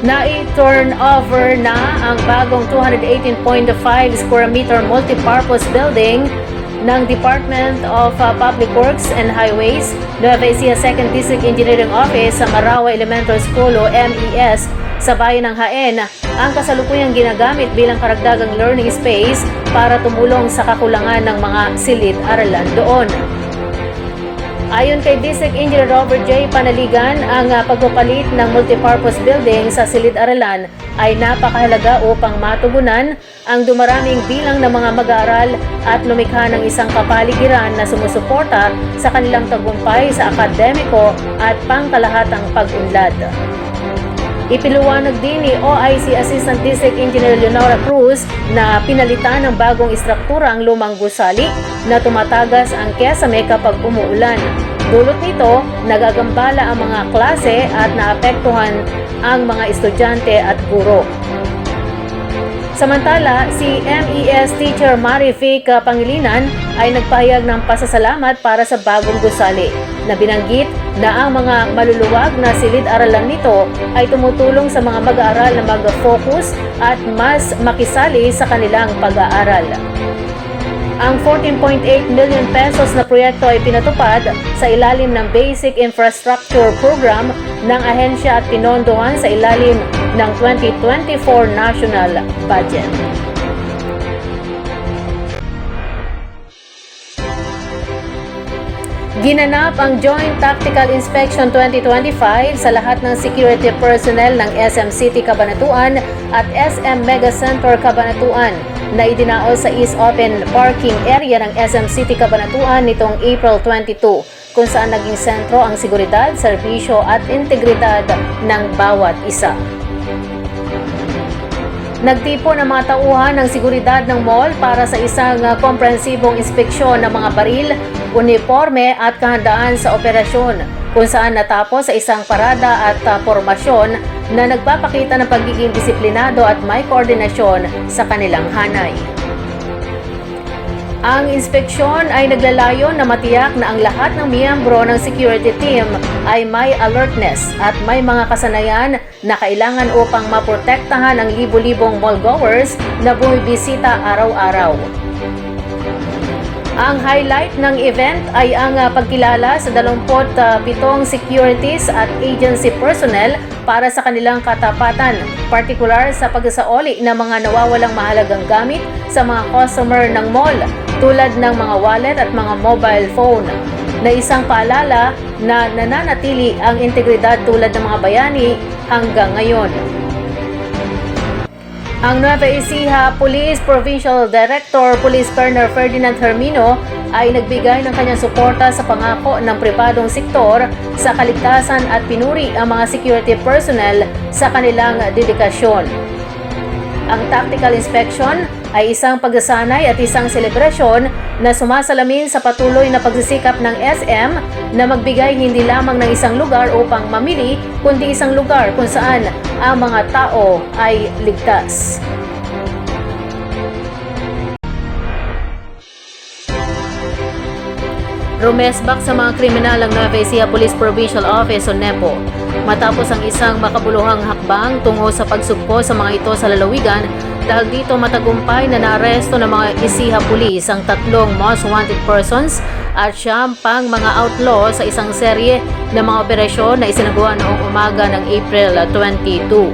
na i-turn over na ang bagong 218.5 square meter multipurpose building ng Department of uh, Public Works and Highways, Nueva Ecija 2nd District Engineering Office sa Marawa Elementary School o MES sa bayan ng Haen ang kasalukuyang ginagamit bilang karagdagang learning space para tumulong sa kakulangan ng mga silid-aralan doon. Ayon kay District Engineer Robert J. Panaligan, ang uh, pagpapalit ng multipurpose building sa silid-aralan ay napakahalaga upang matugunan ang dumaraming bilang ng mga mag-aaral at lumikha ng isang kapaligiran na sumusuporta sa kanilang tagumpay sa akademiko at pangkalahatang pag-unlad. Ipiluwanag din ni OIC Assistant District Engineer Leonora Cruz na pinalitan ng bagong istruktura ang lumang gusali na tumatagas ang kesame kapag umuulan. Dulot nito, nagagambala ang mga klase at naapektuhan ang mga estudyante at guro. Samantala, si MES teacher Marific Pangilinan ay nagpahayag ng pasasalamat para sa bagong gusali na binanggit na ang mga maluluwag na silid-aralan nito ay tumutulong sa mga mag-aaral na mag-focus at mas makisali sa kanilang pag-aaral. Ang 14.8 million pesos na proyekto ay pinatupad sa ilalim ng Basic Infrastructure Program ng ahensya at pinondohan sa ilalim ng 2024 National Budget. Ginanap ang Joint Tactical Inspection 2025 sa lahat ng security personnel ng SM City Cabanatuan at SM Mega Center Cabanatuan na idinao sa East Open Parking Area ng SM City Cabanatuan nitong April 22 kung saan naging sentro ang seguridad, serbisyo at integridad ng bawat isa. Nagtipo ng mga tauhan ng seguridad ng mall para sa isang uh, komprehensibong inspeksyon ng mga baril, uniforme at kahandaan sa operasyon kung saan natapos sa isang parada at uh, formasyon na nagpapakita ng pagiging disiplinado at may koordinasyon sa kanilang hanay. Ang inspeksyon ay naglalayon na matiyak na ang lahat ng miyembro ng security team ay may alertness at may mga kasanayan na kailangan upang maprotektahan ang libo-libong mallgoers na bumibisita araw-araw. Ang highlight ng event ay ang uh, pagkilala sa 27 securities at agency personnel para sa kanilang katapatan, partikular sa pagsasaoli ng mga nawawalang mahalagang gamit sa mga customer ng mall tulad ng mga wallet at mga mobile phone na isang paalala na nananatili ang integridad tulad ng mga bayani hanggang ngayon. Ang Nueva Ecija Police Provincial Director Police Colonel Ferdinand Hermino ay nagbigay ng kanyang suporta sa pangako ng pribadong sektor sa kaligtasan at pinuri ang mga security personnel sa kanilang dedikasyon. Ang tactical inspection ay isang pagsasanay at isang selebrasyon na sumasalamin sa patuloy na pagsisikap ng SM na magbigay hindi lamang ng isang lugar upang mamili, kundi isang lugar kung saan ang mga tao ay ligtas. Rumesbak sa mga kriminal ang Nueva Ecija Police Provincial Office o NEPO matapos ang isang makabuluhang hakbang tungo sa pagsugpo sa mga ito sa lalawigan dahil dito matagumpay na naaresto ng mga Ecija Police ang tatlong most wanted persons at siyam pang mga outlaw sa isang serye ng mga operasyon na isinagawa noong umaga ng April 22.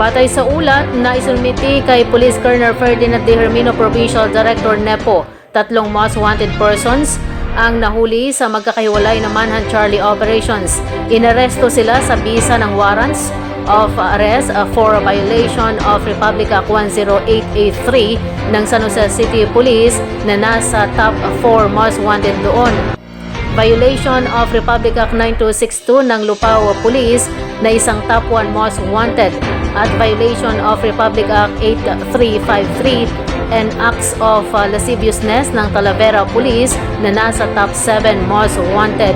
Batay sa ulat na isulmiti kay Police Colonel Ferdinand De Hermino Provincial Director NEPO, tatlong most wanted persons ang nahuli sa magkakahiwalay na Manhunt Charlie operations. Inaresto sila sa bisa ng warrants of arrest uh, for violation of Republic Act 10883 ng San Jose City Police na nasa top 4 most wanted doon. Violation of Republic Act 9262 ng Lupao Police na isang top 1 most wanted at violation of Republic Act 8353 and acts of uh, lasciviousness ng Talavera Police na nasa top 7 most wanted.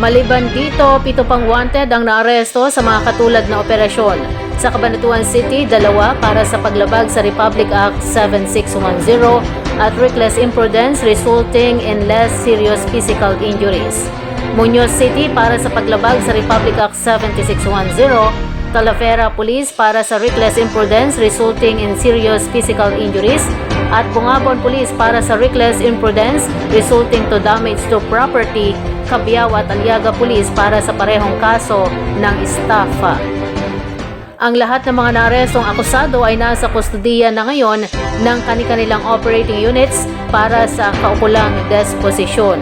Maliban dito, pito pang wanted ang naaresto sa mga katulad na operasyon. Sa Cabanatuan City, dalawa para sa paglabag sa Republic Act 7610 at reckless imprudence resulting in less serious physical injuries. Muñoz City para sa paglabag sa Republic Act 7610, Talavera Police para sa reckless imprudence resulting in serious physical injuries, at Bungabon Police para sa reckless imprudence resulting to damage to property, Cabiao at Aliaga Police para sa parehong kaso ng estafa. Ang lahat ng mga naarestong akusado ay nasa kustudiya na ngayon ng kani-kanilang operating units para sa kaukulang desposisyon.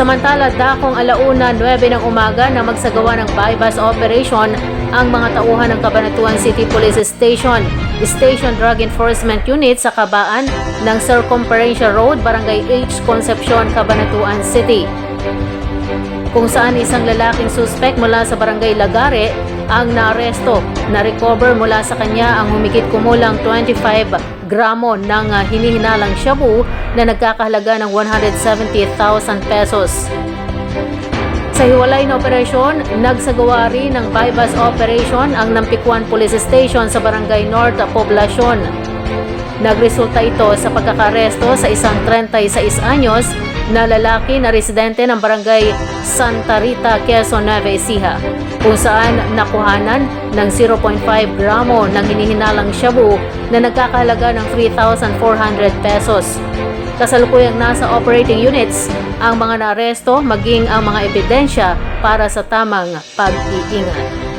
Samantala, dakong alauna 9 ng umaga na magsagawa ng bypass operation ang mga tauhan ng Cabanatuan City Police Station, Station Drug Enforcement Unit sa kabaan ng Circumferential Road, Barangay H, Concepcion, Cabanatuan City kung saan isang lalaking suspect mula sa barangay Lagare ang naaresto. Na-recover mula sa kanya ang humigit kumulang 25 gramo ng ah, hinihinalang shabu na nagkakahalaga ng 170,000 pesos. Sa hiwalay na operasyon, nagsagawa rin ng bypass operation ang Nampikuan Police Station sa Barangay North Poblacion. Nagresulta ito sa pagkakaresto sa isang 36 anyos na lalaki na residente ng barangay Santa Rita, Quezon, Nueva Ecija, kung saan nakuhanan ng 0.5 gramo ng hinihinalang shabu na nagkakahalaga ng 3,400 pesos. Kasalukuyang nasa operating units ang mga naaresto maging ang mga ebidensya para sa tamang pag-iingat.